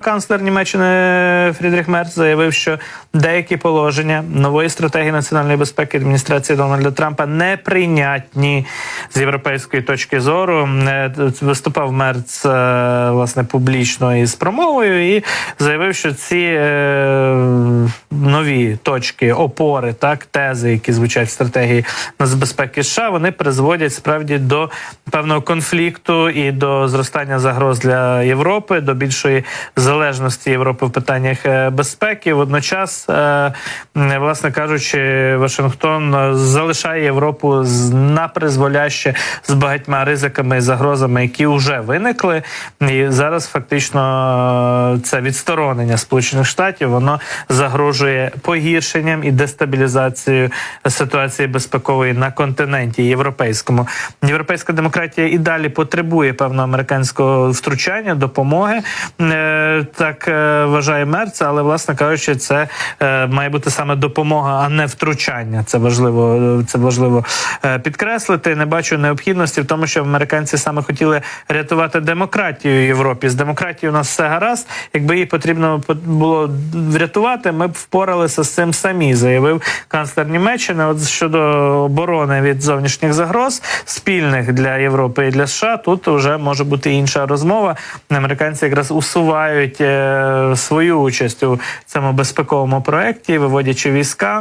Канцлер Німеччини Фрідріх Мерц заявив, що деякі положення нової стратегії національної безпеки адміністрації Дональда Трампа неприйнятні з європейської точки зору. Е, Виступав Мерц е, власне публічно із промовою і заявив, що ці нові точки опори, так тези, які звучать в стратегії нацбезпеки США, вони призводять справді до певного конфлікту і до зростання загроз для Європи, до більшої залежності Європи в питаннях е, безпеки. Водночас, е, власне кажучи, Вашингтон залишає Європу на призволяще з багатьма ризиками і загрозами, які вже виникли. І зараз фактично е, це відсторонення Сполучених Штатів воно загрожує погіршенням і дестабілізацією ситуації безпекової на континенті європейському. Європейська демократія і далі потребує певного американського втручання, допомоги. Е, Так е, вважає Мерц, але власне кажучи, це е, має бути саме допомога, а не втручання. Це важливо. Це важливо підкреслити. Не бачу необхідності в тому, що американці саме хотіли рятувати демократію в Європі. З демократією у нас все гаразд. Якби її потрібно по- було врятувати, ми б впоралися з цим самі, заявив канцлер Німеччини. От щодо оборони від зовнішніх загроз, спільних для Європи і для США, тут вже може бути інша розмова. Американці якраз усувають е, свою участь у цьому безпековому проєкті, виводячи війська.